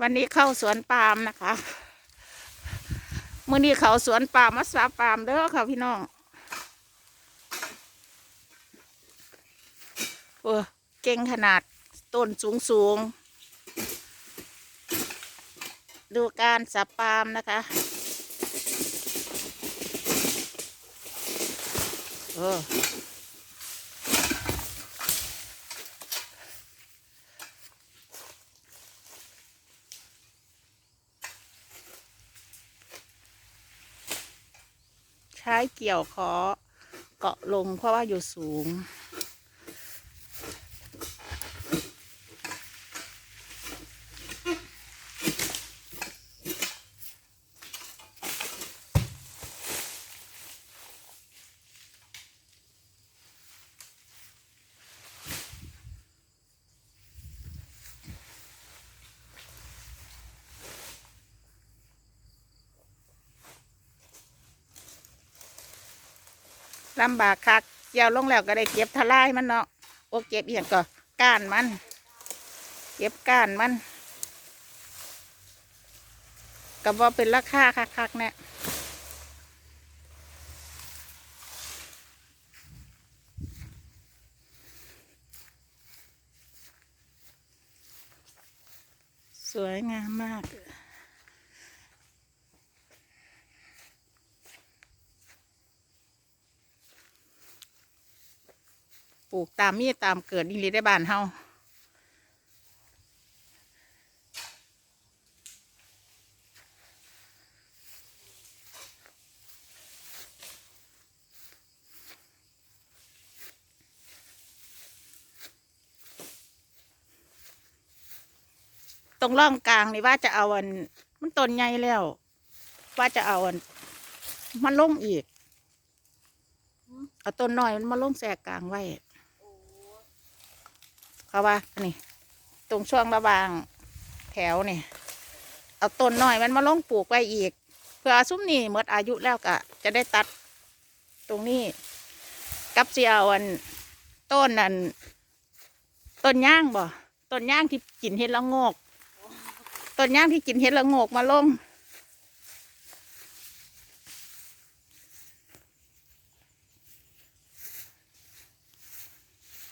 วันนี้เข้าสวนปาล์มนะคะมื่อนี้เขาสวนปาล์มมัสาปาล์มเด้อค่ะพี่น้องโอ้เก่งขนาดต้นสูงสูงดูการสับปาล์มนะคะเออ ช้เกี่ยวขอเกาะลงเพราะว่าอยู่สูง ลำบากคักเกี่ยวลงแล้วก็ได้เก็บทลายมันเนาะโอเก็บอีกก็ก้านมัน เก็บก้านมันก็บอเป็นราคาคักๆเนี่ยสวยงามมาก ลูกตามมีตามเกิดนี่เลยได้บ้านเฮาตรงร่องกลางนี่ว่าจะเอาอัน มันต้นใหญ่แล้ว ว่าจะเอาอัน มันลงอีก เอาต้นน้อยมันมาลงแสกกลางไว้ เขาว่าอันนี่ ตรงช่วงระหว่างแถวนี่ เอาต้นน้อยมันมาลงปลูกไว้อีก เพื่อซุ้มนี่หมดอายุแล้วก็จะได้ตัดตรงนี้ กับเสียอันต้นนั่นต้นย่างบ่ต้นย่างที่กินเห็ดละงกต้นย่างที่กินเห็ดละงกมาลง